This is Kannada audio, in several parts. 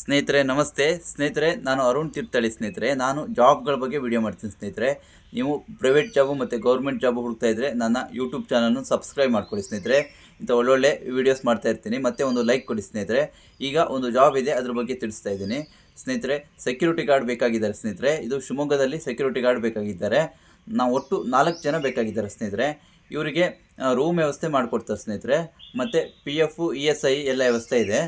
ಸ್ನೇಹಿತರೆ, ನಮಸ್ತೆ. ಸ್ನೇಹಿತರೆ, ನಾನು ಅರುಣ್ ತೀರ್ಥಹಳ್ಳಿ ಸ್ನೇಹಿತರೆ. ನಾನು ಜಾಬ್ಗಳ ಬಗ್ಗೆ ವಿಡಿಯೋ ಮಾಡ್ತೀನಿ ಸ್ನೇಹಿತರೆ. ನೀವು ಪ್ರೈವೇಟ್ ಜಾಬು ಮತ್ತು ಗೌರ್ಮೆಂಟ್ ಜಾಬು ಹುಡುಕ್ತಾ ಇದ್ದರೆ ನನ್ನ ಯೂಟ್ಯೂಬ್ ಚಾನಲ್ನ ಸಬ್ಸ್ಕ್ರೈಬ್ ಮಾಡ್ಕೊಳ್ಳಿ ಸ್ನೇಹಿತರೆ. ಇಂಥ ಒಳ್ಳೊಳ್ಳೆ ವೀಡಿಯೋಸ್ ಮಾಡ್ತಾ ಇರ್ತೀನಿ. ಮತ್ತು ಒಂದು ಲೈಕ್ ಕೊಡಿ ಸ್ನೇಹಿತರೆ. ಈಗ ಒಂದು ಜಾಬ್ ಇದೆ, ಅದ್ರ ಬಗ್ಗೆ ತಿಳಿಸ್ತಾ ಇದ್ದೀನಿ. ಸ್ನೇಹಿತರೆ ಸೆಕ್ಯೂರಿಟಿ ಗಾರ್ಡ್ ಬೇಕಾಗಿದ್ದಾರೆ ಸ್ನೇಹಿತರೆ. ಇದು ಶಿವಮೊಗ್ಗದಲ್ಲಿ ಸೆಕ್ಯೂರಿಟಿ ಗಾರ್ಡ್ ಬೇಕಾಗಿದ್ದಾರೆ. ನಾವು ಒಟ್ಟು ನಾಲ್ಕು ಜನ ಬೇಕಾಗಿದ್ದಾರೆ ಸ್ನೇಹಿತರೆ. ಇವರಿಗೆ ರೂಮ್ ವ್ಯವಸ್ಥೆ ಮಾಡಿಕೊಡ್ತಾರೆ ಸ್ನೇಹಿತರೆ. ಮತ್ತು P F E S I ಎಲ್ಲ ವ್ಯವಸ್ಥೆ ಇದೆ.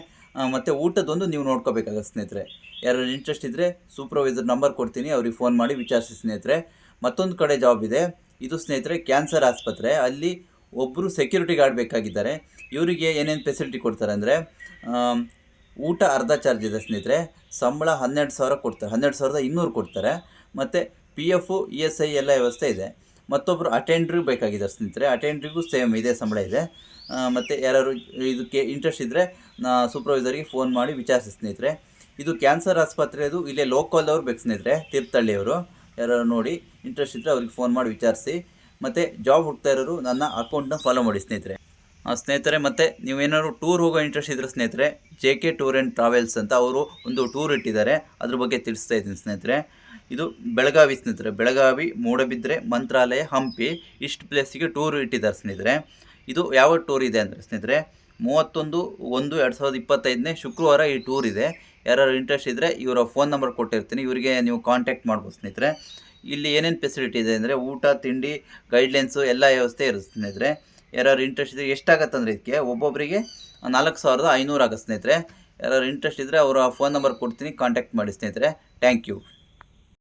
ಮತ್ತು ಊಟದೊಂದು ನೀವು ನೋಡ್ಕೋಬೇಕಾಗತ್ತೆ ಸ್ನೇಹಿತರೆ. ಯಾರು ಇಂಟ್ರೆಸ್ಟ್ ಇದ್ದರೆ ಸೂಪರ್ವೈಸರ್ ನಂಬರ್ ಕೊಡ್ತೀನಿ, ಅವ್ರಿಗೆ ಫೋನ್ ಮಾಡಿ ವಿಚಾರಿಸಿ ಸ್ನೇಹಿತರೆ. ಮತ್ತೊಂದು ಕಡೆ ಜಾಬ್ ಇದೆ. ಇದು ಸ್ನೇಹಿತರೆ ಕ್ಯಾನ್ಸರ್ ಆಸ್ಪತ್ರೆ. ಅಲ್ಲಿ ಒಬ್ಬರು ಸೆಕ್ಯೂರಿಟಿ ಗಾರ್ಡ್ ಬೇಕಾಗಿದ್ದಾರೆ. ಇವರಿಗೆ ಏನೇನು ಫೆಸಿಲಿಟಿ ಕೊಡ್ತಾರೆ ಅಂದರೆ ಊಟ ಅರ್ಧ ಚಾರ್ಜ್ ಇದೆ ಸ್ನೇಹಿತರೆ. ಸಂಬಳ ಹನ್ನೆರಡು ಸಾವಿರ ಕೊಡ್ತಾರೆ. ಹನ್ನೆರಡು ಸಾವಿರದ ಇನ್ನೂರು ಕೊಡ್ತಾರೆ. ಮತ್ತು P F E S I ಎಲ್ಲ ವ್ಯವಸ್ಥೆ ಇದೆ. ಮತ್ತೊಬ್ಬರು ಅಟೆಂಡ್ರಿಗೂ ಬೇಕಾಗಿದೆ ಸ್ನೇಹಿತರೆ. ಅಟೆಂಡ್ರಿಗೂ ಸೇಮ್ ಇದೇ ಸಂಬಳ ಇದೆ. ಮತ್ತು ಯಾರು ಇದಕ್ಕೆ ಇಂಟ್ರೆಸ್ಟ್ ಇದ್ದರೆ ನಾ ಸೂಪರ್ವೈಸರ್ಗೆ ಫೋನ್ ಮಾಡಿ ವಿಚಾರಿಸಿ ಸ್ನೇಹಿತರೆ. ಇದು ಕ್ಯಾನ್ಸರ್ ಆಸ್ಪತ್ರೆದು ಇಲ್ಲೇ ಲೋಕಲ್ ಅವ್ರು ಬೇಕು ಸ್ನೇಹಿತರೆ, ತೀರ್ಥಹಳ್ಳಿಯವರು. ಯಾರು ನೋಡಿ ಇಂಟ್ರೆಸ್ಟ್ ಇದ್ದರೆ ಅವ್ರಿಗೆ ಫೋನ್ ಮಾಡಿ ವಿಚಾರಿಸಿ. ಮತ್ತು ಜಾಬ್ ಹುಡ್ತಾ ಇರೋರು ನನ್ನ ಅಕೌಂಟ್ನ ಫಾಲೋ ಮಾಡಿ ಸ್ನೇಹಿತರೆ. ಸ್ನೇಹಿತರೆ, ಮತ್ತು ನೀವೇನಾದ್ರು ಟೂರ್ ಹೋಗೋ ಇಂಟ್ರೆಸ್ಟ್ ಇದ್ದರೆ ಸ್ನೇಹಿತರೆ J K tour and travels ಅಂತ ಅವರು ಒಂದು ಟೂರ್ ಇಟ್ಟಿದ್ದಾರೆ. ಅದ್ರ ಬಗ್ಗೆ ತಿಳಿಸ್ತಾ ಇದ್ದೀನಿ ಸ್ನೇಹಿತರೆ. ಇದು ಬೆಳಗಾವಿ ಸ್ನೇಹಿತರೆ. ಬೆಳಗಾವಿ, ಮೂಡಬಿದ್ರೆ, ಮಂತ್ರಾಲಯ, ಹಂಪಿ ಇಷ್ಟು ಪ್ಲೇಸಿಗೆ ಟೂರ್ ಇಟ್ಟಿದ್ದಾರೆ ಸ್ನೇಹಿತರೆ. ಇದು ಯಾವ ಟೂರ್ ಇದೆ ಅಂದರೆ ಸ್ನೇಹಿತರೆ, ಮೂವತ್ತೊಂದು ಒಂದು ಎರಡು ಸಾವಿರದ ಇಪ್ಪತ್ತೈದನೇ ಶುಕ್ರವಾರ ಈ ಟೂರ್ ಇದೆ. ಯಾರು ಇಂಟ್ರೆಸ್ಟ್ ಇದ್ದರೆ ಇವರ ಫೋನ್ ನಂಬರ್ ಕೊಟ್ಟಿರ್ತೀನಿ. ಇವರಿಗೆ ನೀವು ಕಾಂಟ್ಯಾಕ್ಟ್ ಮಾಡ್ಬೋದು ಸ್ನೇಹಿತರೆ. ಇಲ್ಲಿ ಏನೇನು ಫೆಸಿಲಿಟಿ ಇದೆ ಅಂದರೆ ಊಟ, ತಿಂಡಿ ಗೈಡ್ಲೈನ್ಸು ಎಲ್ಲ ವ್ಯವಸ್ಥೆ ಇರುತ್ತೆ ಸ್ನೇಹಿತರೆ. ಯಾರು ಇಂಟ್ರೆಸ್ಟ್ ಇದ್ದರೆ ಎಷ್ಟಾಗತ್ತೆ ಅಂದರೆ ಇದಕ್ಕೆ ಒಬ್ಬೊಬ್ಬರಿಗೆ ನಾಲ್ಕು ಸಾವಿರದ ಐನೂರು ಆಗುತ್ತೆ ಸ್ನೇಹಿತರೆ. ಯಾರು ಇಂಟ್ರೆಸ್ಟ್ ಇದ್ದರೆ ಅವರ ಫೋನ್ ನಂಬರ್ ಕೊಡ್ತೀನಿ ಕಾಂಟ್ಯಾಕ್ಟ್ ಮಾಡಿ ಸ್ನೇಹಿತರೆ. Thank you